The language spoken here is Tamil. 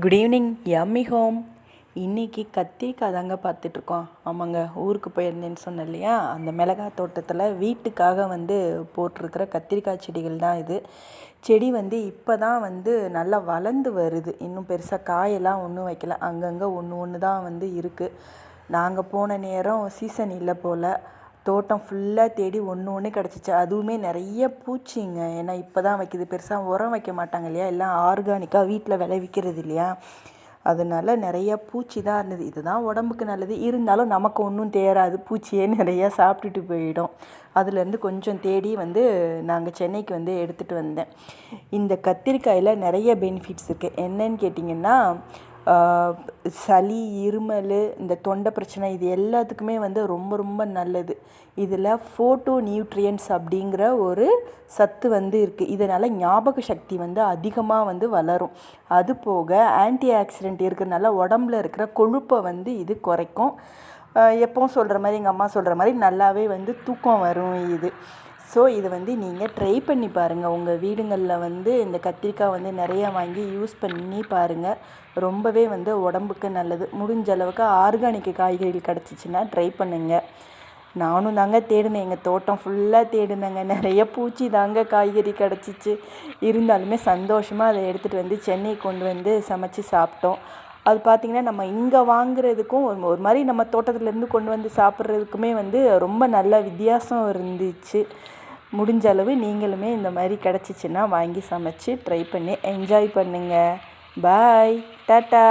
குட் ஈவினிங் யம்மி ஹோம் இன்றைக்கி கத்திரிக்காய் தாங்க பார்த்துட்ருக்கோம். ஆமாங்க ஊருக்கு போயிருந்தேன்னு சொன்னேன் இல்லையா அந்த மிளகாய் தோட்டத்தில் வீட்டுக்காக வந்து போட்டிருக்கிற கத்திரிக்காய் செடிகள் தான் இது. செடி வந்து இப்போ தான் வந்து நல்லா வளர்ந்து வருது. இன்னும் பெருசாக காயெல்லாம் ஒன்றும் வைக்கல. அங்கங்கே ஒன்று ஒன்று தான் வந்து இருக்குது நாங்கள் போன நேரம் சீசன் இல்லை போல். தோட்டம் ஃபுல்லாக தேடி ஒன்று ஒன்று கிடச்சிச்சு. அதுவுமே நிறைய பூச்சிங்க. ஏன்னா இப்போ தான் வைக்கிது. பெருசாக உரம் வைக்க மாட்டாங்க இல்லையா? எல்லாம் ஆர்கானிக்காக வீட்டில் விளைவிக்கிறது இல்லையா? அதனால நிறைய பூச்சி தான் இருந்தது. இதுதான் உடம்புக்கு நல்லது. இருந்தாலும் நமக்கு ஒன்றும் தேராது. பூச்சியே நிறையா சாப்பிட்டுட்டு போயிடும். அதுலேருந்து கொஞ்சம் தேடி வந்து நாங்கள் சென்னைக்கு வந்து எடுத்துகிட்டு வந்தேன். இந்த கத்திரிக்காயில் நிறைய பெனிஃபிட்ஸ் இருக்குது என்னன்னு கேட்டிங்கன்னா சளி இருமல் இந்த தொண்டை பிரச்சனை இது எல்லாத்துக்குமே வந்து ரொம்ப ரொம்ப நல்லது. இதில் ஃபோட்டோ நியூட்ரியன்ஸ் அப்படிங்கிற ஒரு சத்து வந்து இருக்குது இதனால் ஞாபக சக்தி வந்து அதிகமாக வந்து வளரும். அது போக ஆன்டி ஆக்சிடென்ட் இருக்கிறனால உடம்புல இருக்கிற கொழுப்பை வந்து இது குறைக்கும். எப்பவும் சொல்கிற மாதிரி எங்கள் அம்மா சொல்கிற மாதிரி நல்லாவே வந்து தூக்கம் வரும் இது. ஸோ இதை வந்து நீங்கள் ட்ரை பண்ணி பாருங்கள் உங்கள் வீடுங்களில் வந்து இந்த கத்திரிக்காய் வந்து நிறையா வாங்கி யூஸ் பண்ணி பாருங்கள் ரொம்பவே வந்து உடம்புக்கு நல்லது. முடிஞ்ச அளவுக்கு ஆர்கானிக் காய்கறிகள் கிடச்சிச்சின்னா ட்ரை பண்ணுங்கள் நானும் தாங்க தேடினேன். எங்கள் தோட்டம் ஃபுல்லாக தேடினேங்க. நிறைய பூச்சி தாங்க காய்கறி கிடச்சிச்சு. இருந்தாலுமே சந்தோஷமாக அதை எடுத்துகிட்டு வந்து சென்னை கொண்டு வந்து சமைச்சு சாப்பிட்டோம். அது பார்த்திங்கன்னா நம்ம இங்கே வாங்குறதுக்கும் ஒரு ஒரு மாதிரி நம்ம தோட்டத்துலேருந்து கொண்டு வந்து சாப்பிட்றதுக்குமே வந்து ரொம்ப நல்ல வித்தியாசம் இருந்துச்சு. முடிஞ்ச அளவு நீங்களுமே இந்த மாதிரி கிடச்சிச்சின்னா வாங்கி சமைச்சு ட்ரை பண்ணி என்ஜாய் பண்ணுங்கள் பாய் டாட்டா